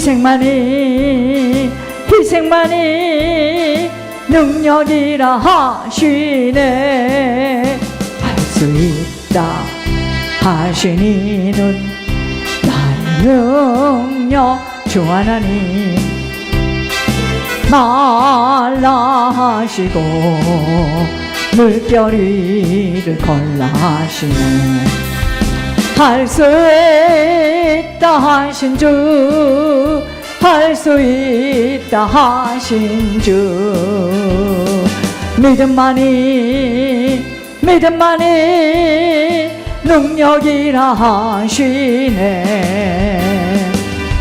희생만이 희생만이 능력이라 하시네. 할 수 있다 하시니는 나의 능력 주 하나님 말라 하시고 물결 위를 걸라 하시네 할 수 있다 하신 주, 할 수 있다 하신 주. 믿음만이, 믿음만이 능력이라 하시네.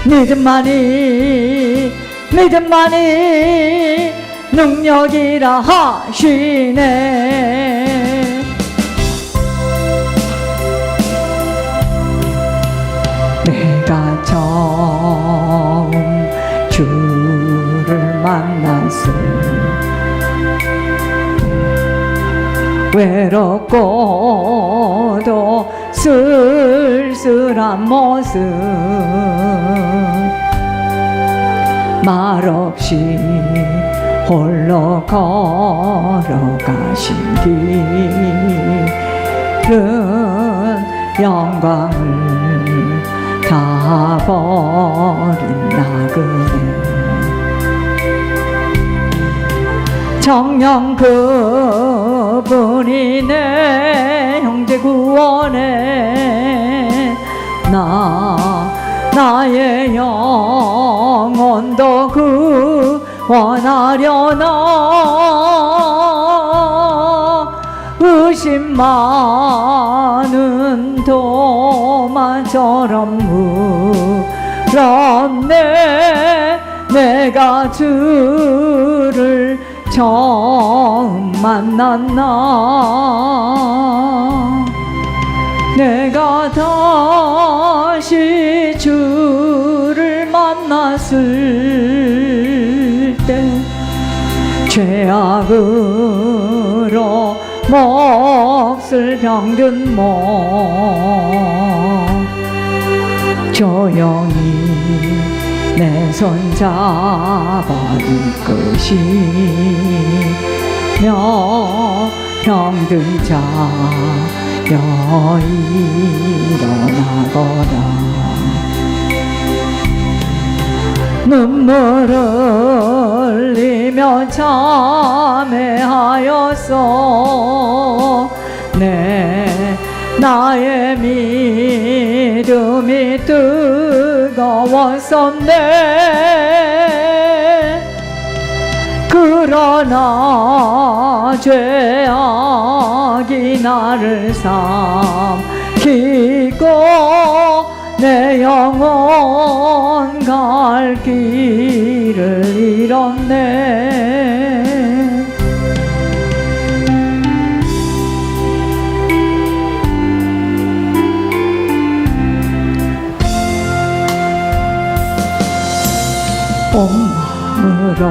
믿음만이, 믿음만이 능력이라 하시네. 처음 주를 만났을 외롭고도 쓸쓸한 모습. 말없이 홀로 걸어가신 길은 영광을 다 버린 나그네 정녕 그분이 내 형제 구원해 나 나의 영혼도 구원하려나. 의심 많은 도 마처럼 물었네. 내가 주를 처음 만났나? 내가 다시 주를 만났을 때 죄악으로 몫을 병든 몸 조용히 내 손 잡아 이끄시며 병든 자 일어나거라 눈물 흘리며 참회하였어 내 나의 뜨거웠었네. 그러나 죄악이 나를 삼키고 내 영혼 갈 길을 잃었네 온 마음으로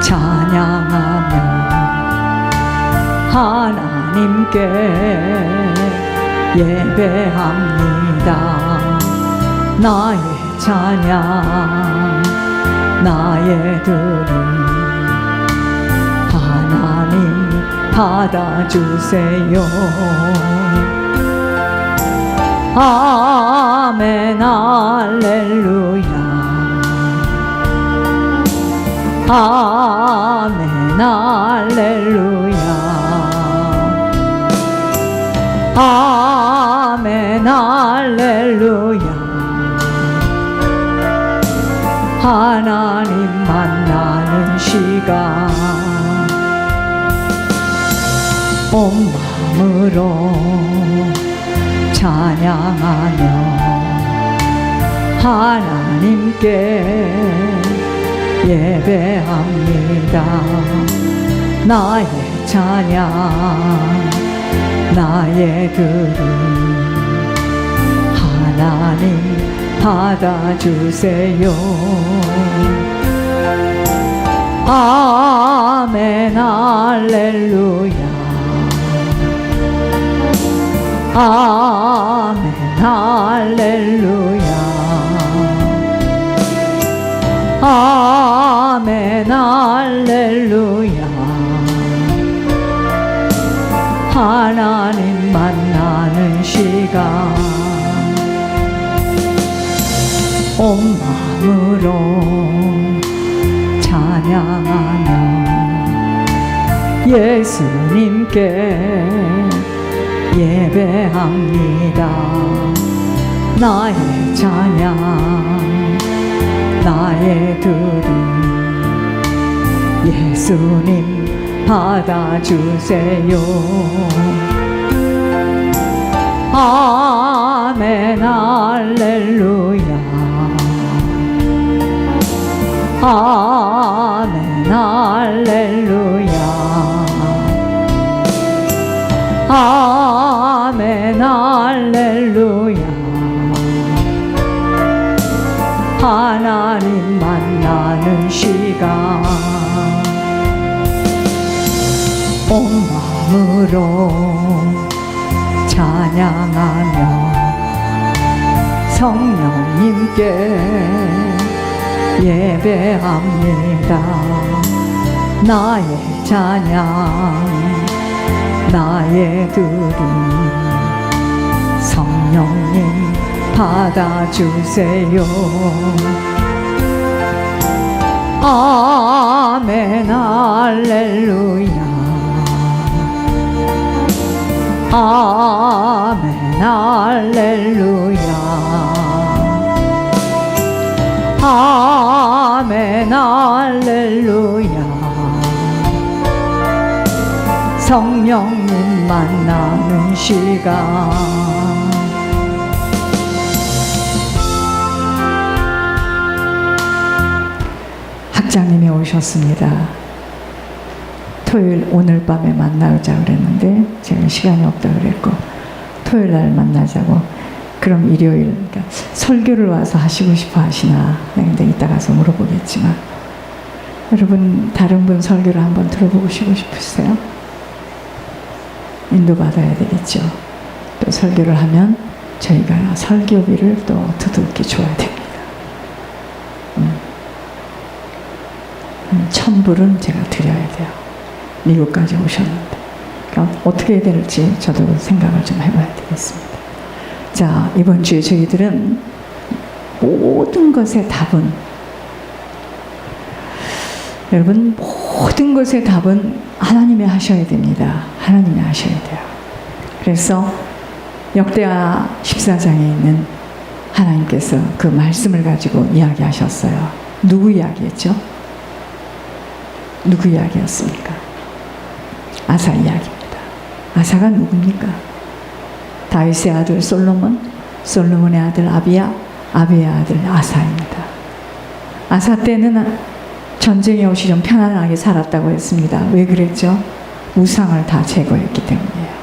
찬양하며 하나님께 예배합니다. 나의 찬양 나의 드림 하나님 받아주세요. 아멘 할렐루야 아멘 할렐루야. 아멘 할렐루야. 하나님 만나는 시간. 온 마음으로 찬양하며 하나님께 예배합니다. 나의 찬양 나의 드림 하나님 받아주세요. 아멘 할렐루야. 아멘 할렐루야 하나님 만나는 시간. 온 마음으로 찬양하며 예수님께 예배합니다. 나의 찬양 나의 드림 예수님 받아주세요. 아멘 할렐루야. 아멘 할렐루야. 아멘 할렐루야. 하나님 만나는 시간 온 마음으로 찬양하며 성령님께 예배합니다. 나의 찬양 나의 드림 성령님 받아주세요. 아멘 할렐루야 아멘 할렐루야. 아멘 할렐루야. 성령님 만나는 시간. 학장님이 오셨습니다. 토요일 오늘 밤에 만나자 그랬는데 제가 시간이 없다 그랬고 토요일 날 만나자고 그럼 일요일 그러니까 설교를 와서 하시고 싶어 하시나 네, 근데 이따 가서 물어보겠지만 여러분 다른 분 설교를 한번 들어보시고 싶으세요? 인도받아야 되겠죠. 또 설교를 하면 저희가 설교비를 또 두둑히 줘야 됩니다. 음. 음, 천불은 제가 드려야 돼요. 미국까지 오셨는데. 그러니까 어떻게 해야 될지 저도 생각을 좀 해봐야 되겠습니다. 자, 이번 주에 저희들은 모든 것의 답은 여러분 모든 것의 답은 하나님이 하셔야 됩니다. 하나님이 하셔야 돼요. 그래서 역대하 14장에 있는 하나님께서 그 말씀을 가지고 이야기하셨어요. 누구 이야기했죠? 누구 이야기였습니까? 아사 이야기입니다. 아사가 누굽니까? 다윗의 아들 솔로몬, 솔로몬의 아들 아비야, 아비의 아들 아사입니다. 아사 때는 전쟁이 없이 좀 편안하게 살았다고 했습니다. 왜 그랬죠? 우상을 다 제거했기 때문이에요.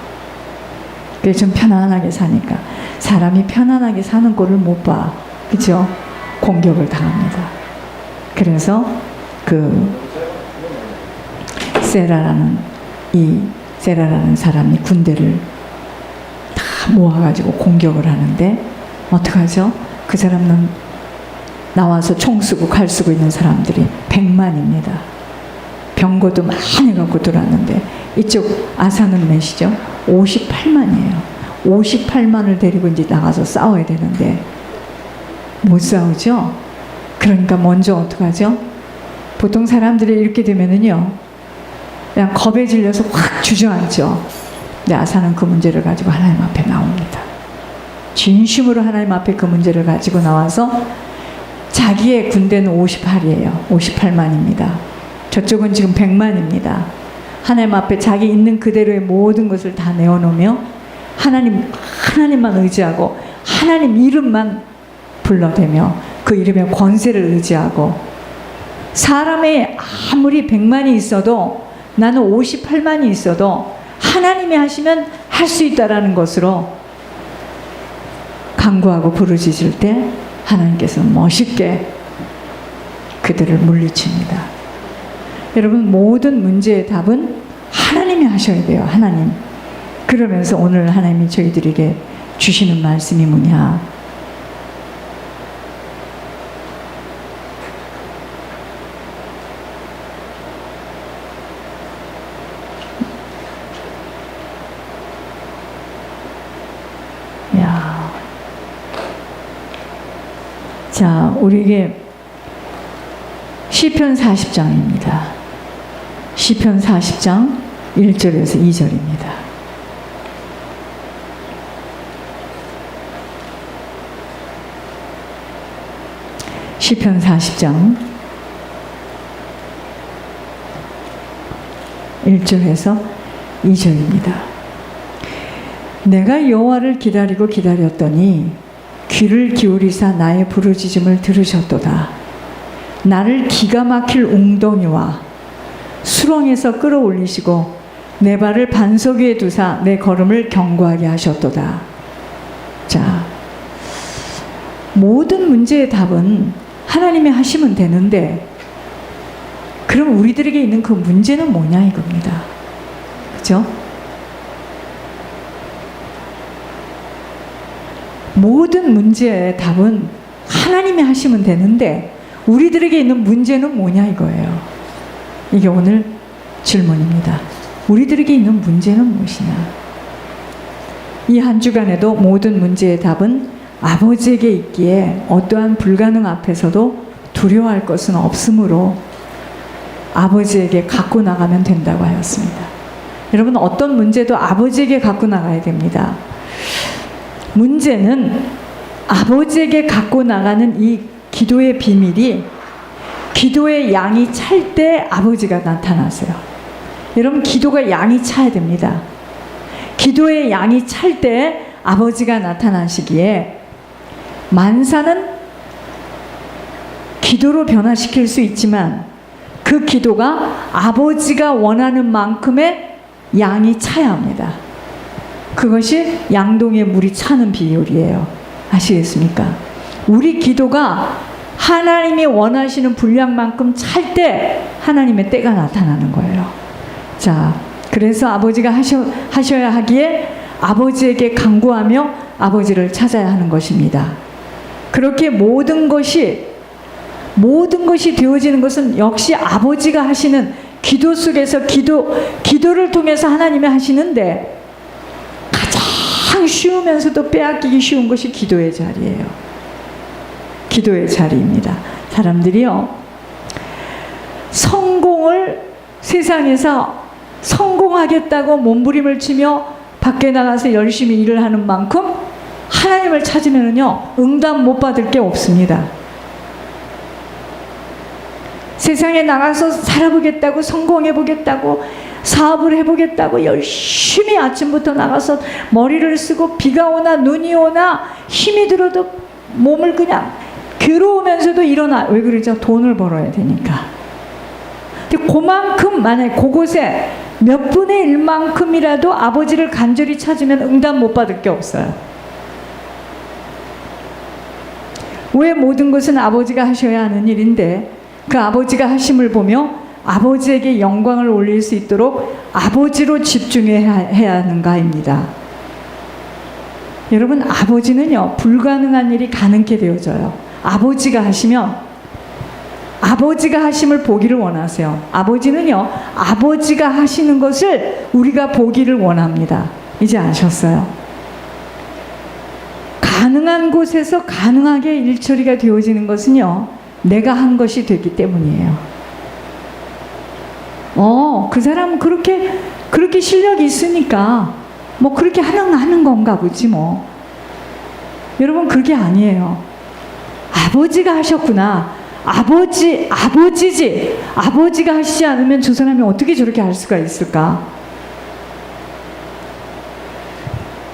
그래서 좀 편안하게 사니까 사람이 편안하게 사는 꼴을 못 봐. 그죠? 공격을 당합니다. 그래서 그 세라라는 이 세라라는 사람이 군대를 다 모아가지고 공격을 하는데 어떡하죠? 그 사람은 나와서 총 쓰고 칼 쓰고 있는 사람들이 100만입니다. 병거도 많이 갖고 들어왔는데 이쪽 아사는 몇이죠? 58만이에요. 58만을 데리고 이제 나가서 싸워야 되는데 못 싸우죠? 그러니까 먼저 어떡하죠? 보통 사람들이 이렇게 되면은요. 그냥 겁에 질려서 확 주저앉죠. 근데 아사는 그 문제를 가지고 하나님 앞에 나옵니다. 진심으로 하나님 앞에 그 문제를 가지고 나와서 자기의 군대는 58이에요. 58만입니다. 저쪽은 지금 100만입니다. 하나님 앞에 자기 있는 그대로의 모든 것을 다 내어놓으며 하나님, 하나님만 의지하고 하나님 이름만 불러대며 그 이름의 권세를 의지하고 사람의 아무리 100만이 있어도 나는 58만이 있어도 하나님이 하시면 할 수 있다라는 것으로 강구하고 부르짖을 때 하나님께서 멋있게 그들을 물리칩니다. 여러분 모든 문제의 답은 하나님이 하셔야 돼요. 하나님. 그러면서 오늘 하나님이 저희들에게 주시는 말씀이 뭐냐? 자, 우리에게 시편 40장입니다. 시편 40장 1절에서 2절입니다. 시편 40장 1절에서 2절입니다. 내가 여호와를 기다리고 기다렸더니 귀를 기울이사 나의 부르짖음을 들으셨도다. 나를 기가 막힐 웅덩이와 수렁에서 끌어올리시고 내 발을 반석 위에 두사 내 걸음을 견고하게 하셨도다. 자, 모든 문제의 답은 하나님이 하시면 되는데 그럼 우리들에게 있는 그 문제는 뭐냐 이겁니다. 그죠? 모든 문제의 답은 하나님이 하시면 되는데 우리들에게 있는 문제는 뭐냐 이거예요. 이게 오늘 질문입니다. 우리들에게 있는 문제는 무엇이냐? 이 한 주간에도 모든 문제의 답은 아버지에게 있기에 어떠한 불가능 앞에서도 두려워할 것은 없으므로 아버지에게 갖고 나가면 된다고 하였습니다. 여러분 어떤 문제도 아버지에게 갖고 나가야 됩니다. 문제는 아버지에게 갖고 나가는 이 기도의 비밀이 기도의 양이 찰 때 아버지가 나타나세요. 여러분 기도가 양이 차야 됩니다. 기도의 양이 찰 때 아버지가 나타나시기에 만사는 기도로 변화시킬 수 있지만 그 기도가 아버지가 원하는 만큼의 양이 차야 합니다. 그것이 양동에 물이 차는 비율이에요. 아시겠습니까? 우리 기도가 하나님이 원하시는 분량만큼 찰 때 하나님의 때가 나타나는 거예요. 자, 그래서 아버지가 하셔, 하셔야 하기에 아버지에게 간구하며 아버지를 찾아야 하는 것입니다. 그렇게 모든 것이 모든 것이 되어지는 것은 역시 아버지가 하시는 기도 속에서 기도 기도를 통해서 하나님이 하시는데 가장 쉬우면서도 빼앗기기 쉬운 것이 기도의 자리예요. 기도의 자리입니다. 사람들이요. 성공을 세상에서 성공하겠다고 몸부림을 치며 밖에 나가서 열심히 일을 하는 만큼 하나님을 찾으면요 응답 못 받을 게 없습니다. 세상에 나가서 살아보겠다고 성공해보겠다고 사업을 해보겠다고 열심히 아침부터 나가서 머리를 쓰고 비가 오나 눈이 오나 힘이 들어도 몸을 그냥 괴로우면서도 일어나 왜 그러죠? 돈을 벌어야 되니까. 근데 그만큼 만약 그곳에 몇 분의 일만큼이라도 아버지를 간절히 찾으면 응답 못 받을 게 없어요. 왜 모든 것은 아버지가 하셔야 하는 일인데 그 아버지가 하심을 보며 아버지에게 영광을 올릴 수 있도록 아버지로 집중해야 하는가입니다. 여러분 아버지는요 불가능한 일이 가능케 되어져요. 아버지가 하시면 아버지가 하심을 보기를 원하세요. 아버지는요 아버지가 하시는 것을 우리가 보기를 원합니다. 이제 아셨어요? 가능한 곳에서 가능하게 일처리가 되어지는 것은요 내가 한 것이 되기 때문이에요. 어, 그 사람은 그렇게, 그렇게 실력이 있으니까, 뭐 그렇게 하는, 하는 건가 보지 뭐. 여러분, 그게 아니에요. 아버지가 하셨구나. 아버지, 아버지지. 아버지가 하시지 않으면 저 사람이 어떻게 저렇게 할 수가 있을까?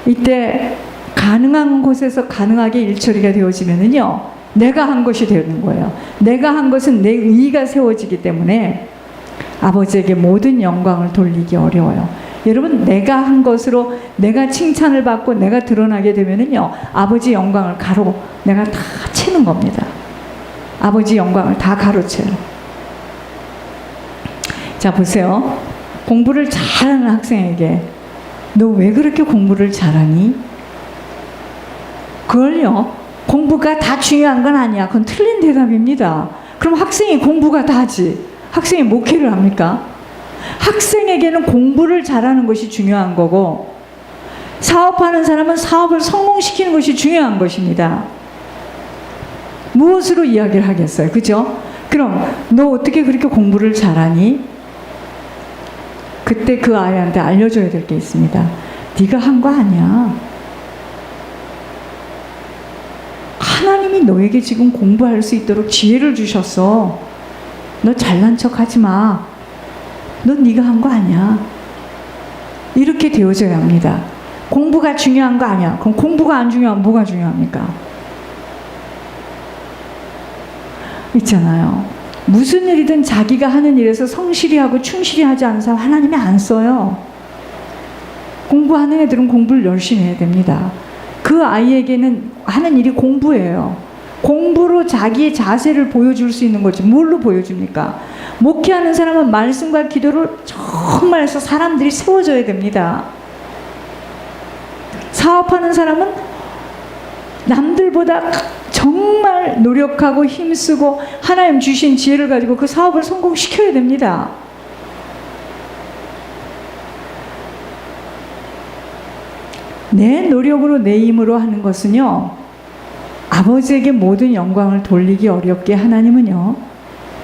이때 가능한 곳에서 가능하게 일처리가 되어지면은요, 내가 한 것이 되는 거예요. 내가 한 것은 내 의의가 세워지기 때문에 아버지에게 모든 영광을 돌리기 어려워요. 여러분, 내가 한 것으로 내가 칭찬을 받고 내가 드러나게 되면은요, 아버지 영광을 가로 내가 다 채는 겁니다. 아버지 영광을 다 가로채요. 자, 보세요. 공부를 잘하는 학생에게 너 왜 그렇게 공부를 잘하니? 그걸요, 공부가 다 중요한 건 아니야. 그건 틀린 대답입니다. 그럼 학생이 공부가 다지. 학생이 목회를 합니까? 학생에게는 공부를 잘하는 것이 중요한 거고, 사업하는 사람은 사업을 성공시키는 것이 중요한 것입니다. 무엇으로 이야기를 하겠어요? 그죠? 그럼 너 어떻게 그렇게 공부를 잘하니? 그때 그 아이한테 알려줘야 될 게 있습니다. 네가 한 거 아니야. 하나님이 너에게 지금 공부할 수 있도록 지혜를 주셨어. 너 잘난 척 하지 마. 넌 네가 한 거 아니야. 이렇게 되어져야 합니다. 공부가 중요한 거 아니야. 그럼 공부가 안 중요하면 뭐가 중요합니까? 있잖아요. 무슨 일이든 자기가 하는 일에서 성실히 하고 충실히 하지 않은 사람 하나님이 안 써요. 공부하는 애들은 공부를 열심히 해야 됩니다. 그 아이에게는 하는 일이 공부예요. 공부로 자기의 자세를 보여줄 수 있는 거지. 뭘로 보여줍니까? 목회하는 사람은 말씀과 기도를 정말 해서 사람들이 세워져야 됩니다. 사업하는 사람은 남들보다 정말 노력하고 힘쓰고 하나님 주신 지혜를 가지고 그 사업을 성공시켜야 됩니다. 내 노력으로 내 힘으로 하는 것은요, 아버지에게 모든 영광을 돌리기 어렵게 하나님은요,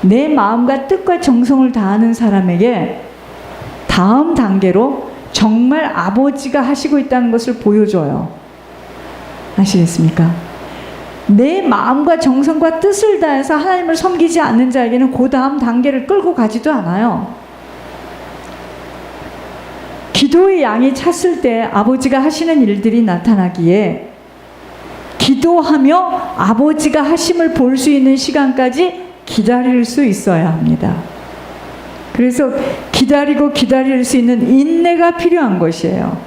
내 마음과 뜻과 정성을 다하는 사람에게 다음 단계로 정말 아버지가 하시고 있다는 것을 보여줘요. 아시겠습니까? 내 마음과 정성과 뜻을 다해서 하나님을 섬기지 않는 자에게는 그 다음 단계를 끌고 가지도 않아요. 기도의 양이 찼을 때 아버지가 하시는 일들이 나타나기에 기도하며 아버지가 하심을 볼 수 있는 시간까지 기다릴 수 있어야 합니다. 그래서 기다리고 기다릴 수 있는 인내가 필요한 것이에요.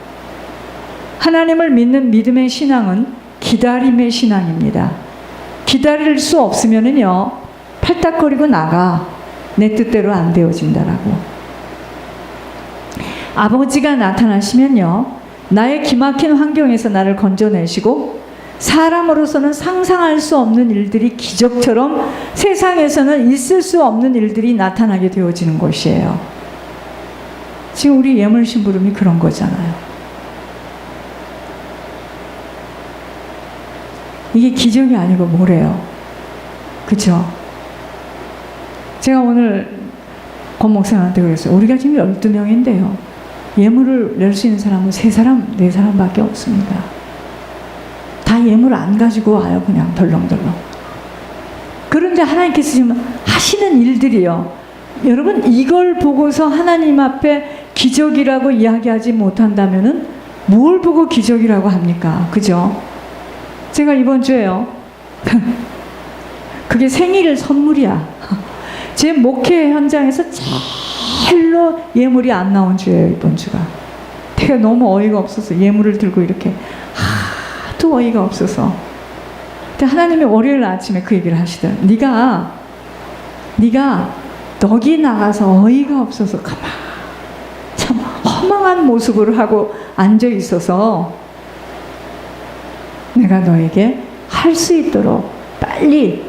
하나님을 믿는 믿음의 신앙은 기다림의 신앙입니다. 기다릴 수 없으면은요, 팔딱거리고 나가. 내 뜻대로 안 되어진다라고. 아버지가 나타나시면요, 나의 기막힌 환경에서 나를 건져내시고, 사람으로서는 상상할 수 없는 일들이 기적처럼 세상에서는 있을 수 없는 일들이 나타나게 되어지는 것이에요. 지금 우리 예물 심부름이 그런 거잖아요. 이게 기적이 아니고 뭐래요? 그쵸? 제가 오늘 권 목사님한테 그랬어요. 우리가 지금 12명인데요. 예물을 낼 수 있는 사람은 세 사람, 네 사람밖에 없습니다. 다 예물 안 가지고 와요. 그냥 덜렁덜렁. 그런데 하나님께서 지금 하시는 일들이요. 여러분 이걸 보고서 하나님 앞에 기적이라고 이야기하지 못한다면은 뭘 보고 기적이라고 합니까? 그죠? 제가 이번 주에요. 그게 생일 선물이야. 제 목회 현장에서 제일로 예물이 안 나온 주예요, 이번 주가. 내가 너무 어이가 없어서 예물을 들고 이렇게 하도 어이가 없어서. 근데 하나님이 월요일 아침에 그 얘기를 하시더라고요. 네가 네가 넋이 나가서 어이가 없어서 가만 참 허망한 모습을 하고 앉아 있어서 내가 너에게 할 수 있도록 빨리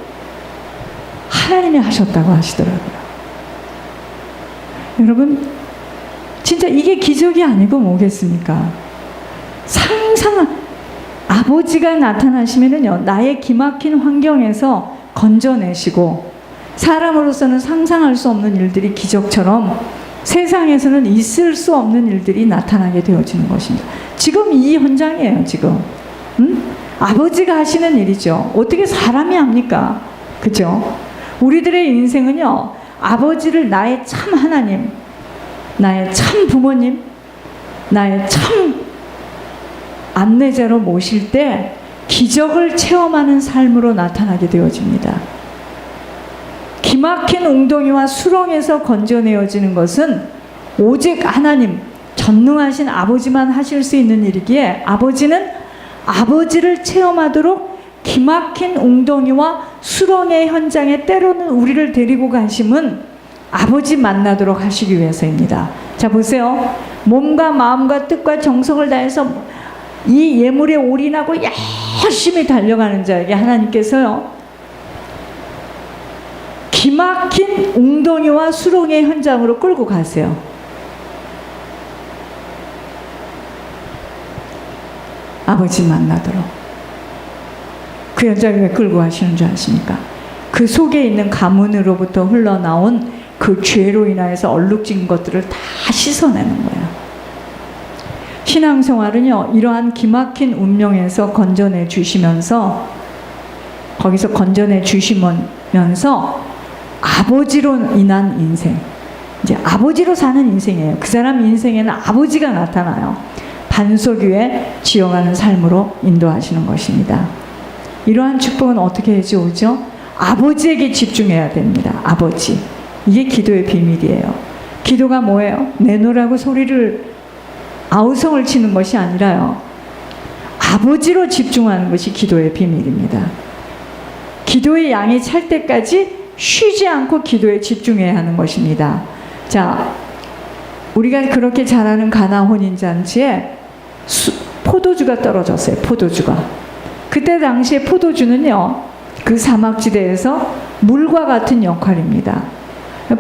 하나님이 하셨다고 하시더라고요. 여러분, 진짜 이게 기적이 아니고 뭐겠습니까? 상상, 아버지가 나타나시면은요, 나의 기막힌 환경에서 건져내시고, 사람으로서는 상상할 수 없는 일들이 기적처럼 세상에서는 있을 수 없는 일들이 나타나게 되어지는 것입니다. 지금 이 현장이에요, 지금. 음? 아버지가 하시는 일이죠. 어떻게 사람이 합니까? 그죠? 우리들의 인생은요, 아버지를 나의 참 하나님, 나의 참 부모님, 나의 참 안내자로 모실 때 기적을 체험하는 삶으로 나타나게 되어집니다. 기막힌 웅덩이와 수렁에서 건져내어지는 것은 오직 하나님, 전능하신 아버지만 하실 수 있는 일이기에 아버지는 아버지를 체험하도록 기막힌 웅덩이와 수렁의 현장에 때로는 우리를 데리고 가심은 아버지 만나도록 하시기 위해서입니다. 자, 보세요. 몸과 마음과 뜻과 정성을 다해서 이 예물에 올인하고 열심히 달려가는 자에게 하나님께서요. 기막힌 웅덩이와 수렁의 현장으로 끌고 가세요. 아버지 만나도록. 그왜 끌고 가시는 줄 아십니까? 그 속에 있는 가문으로부터 흘러나온 그 죄로 인하여서 얼룩진 것들을 다 씻어내는 거야. 신앙생활은요, 이러한 기막힌 운명에서 건져내 주시면서, 거기서 건져내 주시면서, 아버지로 인한 인생. 이제 아버지로 사는 인생이에요. 그 사람 인생에는 아버지가 나타나요. 반석 위에 지어가는 삶으로 인도하시는 것입니다. 이러한 축복은 어떻게 해지 오죠? 아버지에게 집중해야 됩니다. 아버지. 이게 기도의 비밀이에요. 기도가 뭐예요? 내놓으라고 소리를 아우성을 치는 것이 아니라요. 아버지로 집중하는 것이 기도의 비밀입니다. 기도의 양이 찰 때까지 쉬지 않고 기도에 집중해야 하는 것입니다. 자, 우리가 그렇게 잘하는 가나 혼인잔치에 수- 포도주가 떨어졌어요. 포도주가. 그때 당시에 포도주는요, 그 사막지대에서 물과 같은 역할입니다.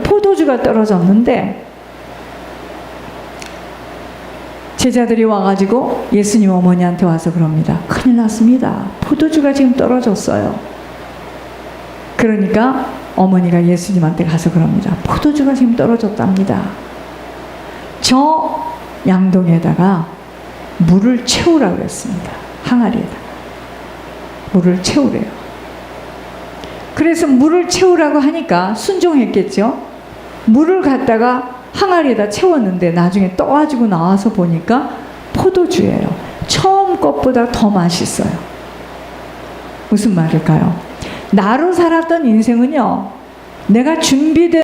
포도주가 떨어졌는데, 제자들이 와가지고 예수님 어머니한테 와서 그럽니다. 큰일 났습니다. 포도주가 지금 떨어졌어요. 그러니까 어머니가 예수님한테 가서 그럽니다. 포도주가 지금 떨어졌답니다. 저 양동에다가 물을 채우라 그랬습니다. 항아리에다가. 물을 채우래요. 그래서 물을 채우라고 하니까 순종했겠죠. 물을 갖다가 항아리에다 채웠는데 나중에 떠가지고 나와서 보니까 포도주예요. 처음 것보다 더 맛있어요. 무슨 말일까요? 나로 살았던 인생은요, 내가 준비된